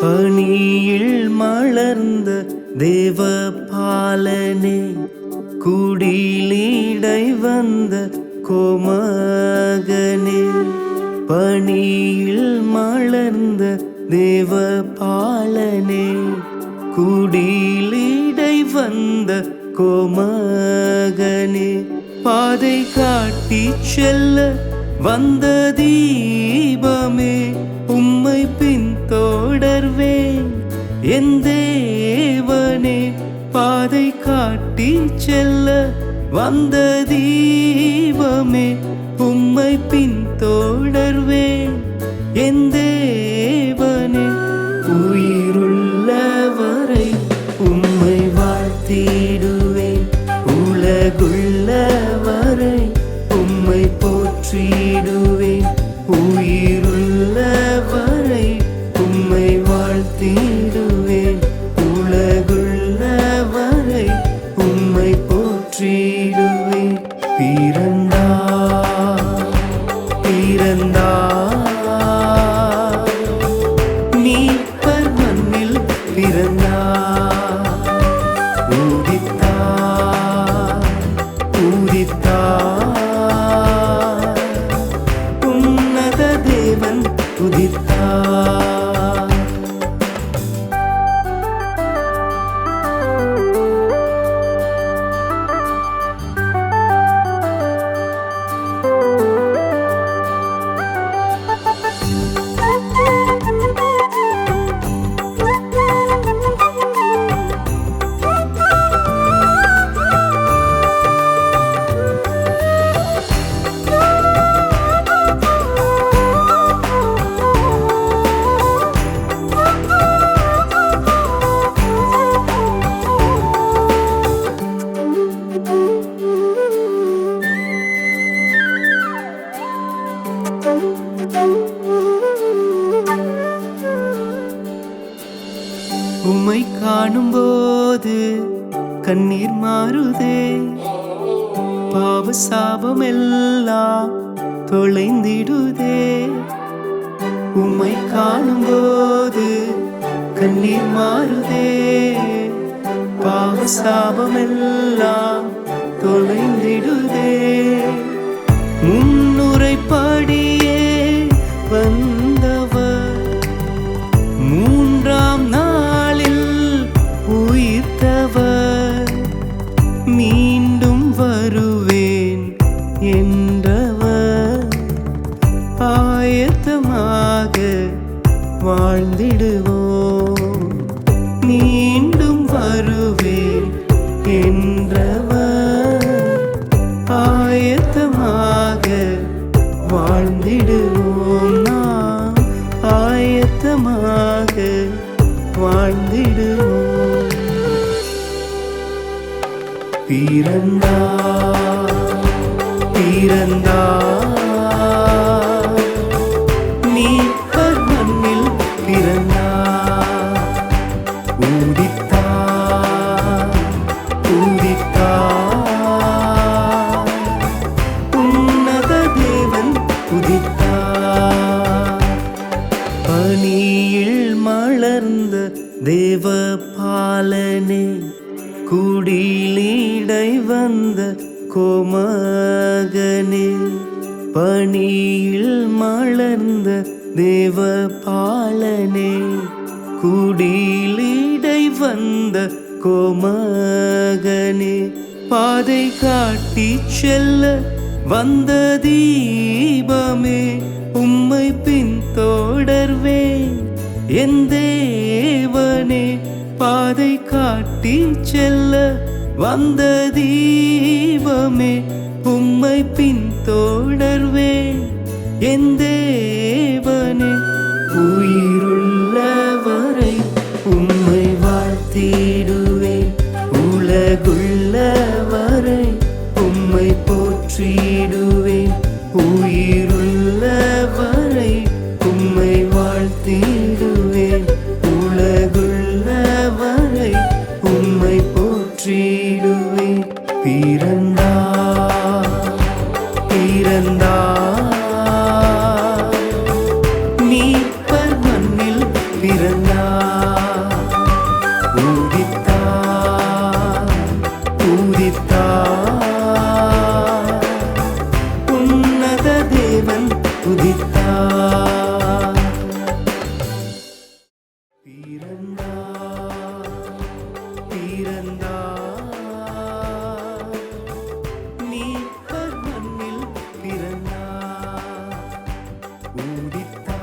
பணியில் மலர்ந்த தேவ பாலனே குடிலீடை வந்த கோமகனே பணியில் மலர்ந்த தேவ பாலனே குடிலீடை வந்த கோமகனே பாதை காட்டி செல்ல வந்த தீபமே உம்மை பின்தொடர்வேன் என் தேவனே பாதை காட்டி செல்ல வந்த தீபமே உம்மை பின்தொடர்வேன் என் தேவனே உயிருள்ளவரை உம்மை வாழ்த்திடுவேன். உலகுள்ளவரை உம்மை போற்றிடுவேன். உயிர் வாழ்த்திடுவேன் உலகுள்ளவரை உம்மை போற்றிடுவேன். பிறந்தா உமை காணும் போது கண்ணீர் மாறுதே. பாவ சாபம் எல்லாம் தொலைந்திடுதே. உமை காணும் போது கண்ணீர் மாறுதே. பாவ சாபம் எல்லாம் தொலைந்திடுதே. வாழ்ந்திடுவோம் மீண்டும் வருவேன் என்றவர். ஆயத்தமாக வாழ்ந்திடுவோம் நாம். ஆயத்தமாக வாழ்ந்திடுவோம். பிறந்தா பிறந்தா மலர்ந்த தேவ பாலனே குடிலீடை வந்த கோமகனே பணியில் மலர்ந்த தேவ பாலனே குடிலீடை வந்த கோமகனே பாதை காட்டி செல்ல வந்த தீபமே உம்மை பின் தொடர்வேன் என் தேவனே பாதை காட்டி செல்ல வந்த தீபமே உம்மை பின்தொடர்வேன். என் தேவனே பிறந்தார் மீட்பர் மண்ணில் பிறந்தார் ஊதித்தார் ஊதித்தார் உன்னத தேவன் உதித்தார் பிறந்த மூடித்தான்